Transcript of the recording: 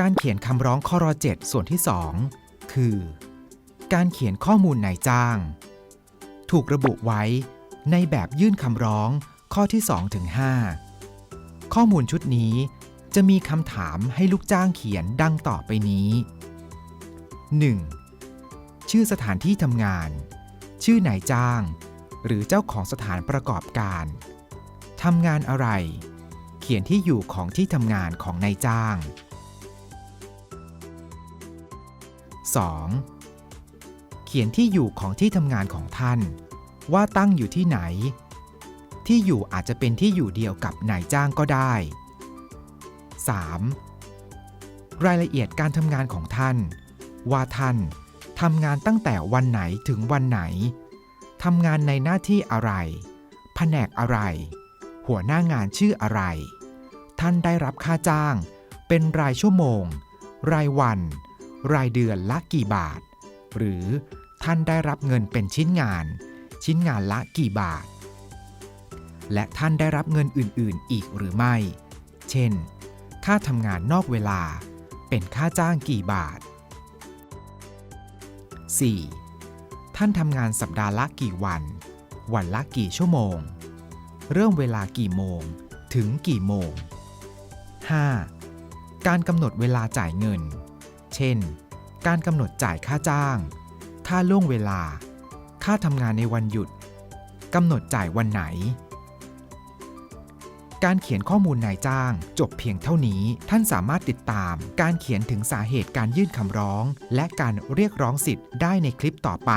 การเขียนคำร้องข้อร7ส่วนที่ 2 คือ การเขียนข้อมูลนายจ้าง ถูกระบุไว้ในแบบยื่นคำร้องข้อที่2ถึง5ข้อมูลชุดนี้จะมีคำถามให้ลูกจ้างเขียนดังต่อไปนี้ 1. ชื่อสถานที่ทำงาน ชื่อนายจ้าง หรือเจ้าของสถานประกอบการทำงานอะไร เขียนที่อยู่ของที่ทำงานของนายจ้าง 2. เขียนที่อยู่ของที่ทำงานของท่าน ว่าตั้งอยู่ที่ไหน ที่อยู่อาจจะเป็นที่อยู่เดียวกับนายจ้างก็ได้ 3. รายละเอียดการทำงานของท่าน ว่าท่านทำงานตั้งแต่วันไหนถึงวันไหนทำงานในหน้าที่อะไร แผนกอะไร หัวหน้างานชื่ออะไร ท่านได้รับค่าจ้าง เป็นรายชั่วโมง รายวัน รายเดือนละกี่บาท หรือท่านได้รับเงินเป็นชิ้นงาน ชิ้นงานละกี่บาท และท่านได้รับเงินอื่น ๆ อีกหรือไม่ เช่น ค่าทำงานนอกเวลา เป็นค่าจ้างกี่บาท 4. ท่านทำงานสัปดาห์ละกี่วัน วันละกี่ชั่วโมง เริ่มเวลากี่โมง ถึงกี่โมง 5. การกำหนดเวลาจ่ายเงิน เช่น การกำหนดจ่ายค่าจ้าง ค่าล่วงเวลา ค่าทำงานในวันหยุดกำหนดจ่ายวันไหน การเขียนข้อมูลนายจ้าง จบเพียงเท่านี้ท่านสามารถติดตาม การเขียนถึงสาเหตุการยื่นคำร้อง และการเรียกร้องสิทธิ์ได้ในคลิปต่อไป